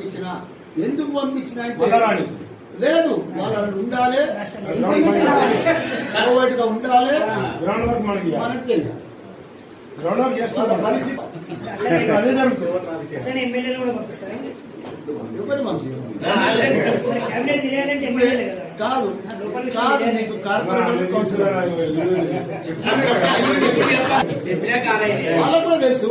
పంపించిన ఎందుకు పంపించిన అంటే. లేదు వాళ్ళని ఉండాలి కోవిడ్గా ఉండాలి గ్రౌండ్ వర్క్ మనకి. గ్రౌండ్ వర్క్ పరిస్థితి అదే జరుగుతుంది. ఎమ్మెల్యేలే కదా. కాదు కాదు నీకు కార్పొరేటర్ కౌన్సిలర్ వాళ్ళకు కూడా తెలుసు.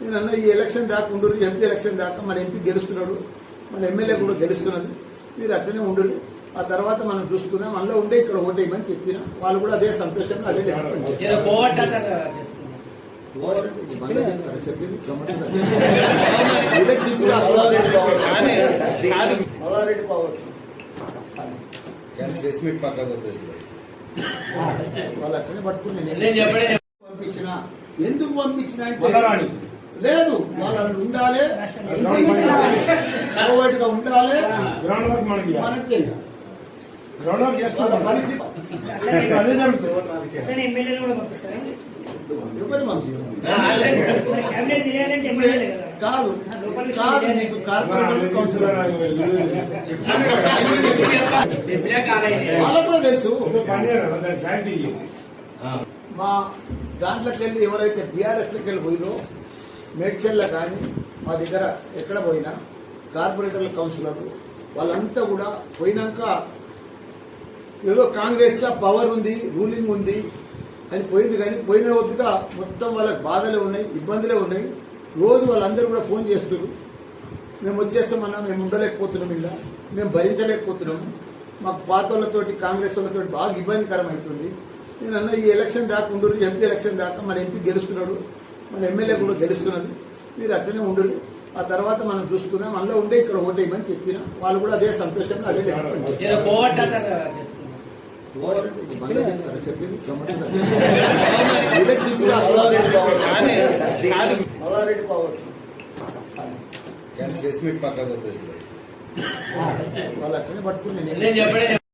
నేను అన్న ఈ ఎలక్షన్ దాకా ఉండరు ఎంపీ ఎలక్షన్ దాకా మన ఎంపీ గెలుస్తున్నాడు మన ఎమ్మెల్యే కూడా గెలుస్తున్నది. మీరు అట్లనే ఉండరు ఆ తర్వాత మనం చూసుకుందాం. అందులో ఉండే ఇక్కడ ఓటేయమని చెప్పిన వాళ్ళు కూడా అదే సంతోషంగా అదే మల్లారెడ్డి వాళ్ళు అట్లనే పట్టుకుని పంపించిన ఎందుకు పంపించిన అంటే. లేదు వాళ్ళు ఉండాలి. కోవిడ్గా ఉండాలి. గ్రౌండ్ వర్క్ మనకి. మనకి తెలియాలి. గ్రౌండ్ వర్క్ వాళ్ళ పరిస్థితి అదే జరుగుతుంది కాదు కాదు నీకు కార్పొరేట్ కౌన్సిలర్ వాళ్ళకు కూడా తెలుసు. మా దాంట్లోకి వెళ్ళి ఎవరైతే బీఆర్ఎస్ బీఆర్ఎస్లోకి వెళ్ళి పోయినో మేడ్చల్ల కానీ మా దగ్గర ఎక్కడ పోయినా కార్పొరేటర్ల కౌన్సిలర్లు వాళ్ళంతా కూడా పోయినాక ఏదో కాంగ్రెస్లో పవర్ ఉంది రూలింగ్ ఉంది అని పోయింది కానీ పోయిన వద్దుగా మొత్తం వాళ్ళకి బాధలే ఉన్నాయి ఇబ్బందులే ఉన్నాయి. రోజు వాళ్ళందరూ కూడా ఫోన్ చేస్తారు మేము వచ్చేస్తామన్నా మేము ఉండలేకపోతున్నాం ఇలా మేము భరించలేకపోతున్నాము మాకు పాత వాళ్ళతోటి కాంగ్రెస్ వాళ్ళతోటి బాగా ఇబ్బందికరం అవుతుంది నేను అన్న ఈ ఎలక్షన్ దాకా ఉండరు ఎంపీ ఎలక్షన్ దాకా మన ఎంపీ గెలుస్తున్నాడు. మన ఎమ్మెల్యే కూడా గెలుస్తున్నది. మీరు అట్లనే ఉండరు ఆ తర్వాత మనం చూసుకుందాం. అందులో ఉండే ఇక్కడ ఓటేయమని చెప్పిన. వాళ్ళు కూడా అదే సంతోషంగా అదే? చెప్పింది? వాళ్ళు అట్లనే పట్టుకుని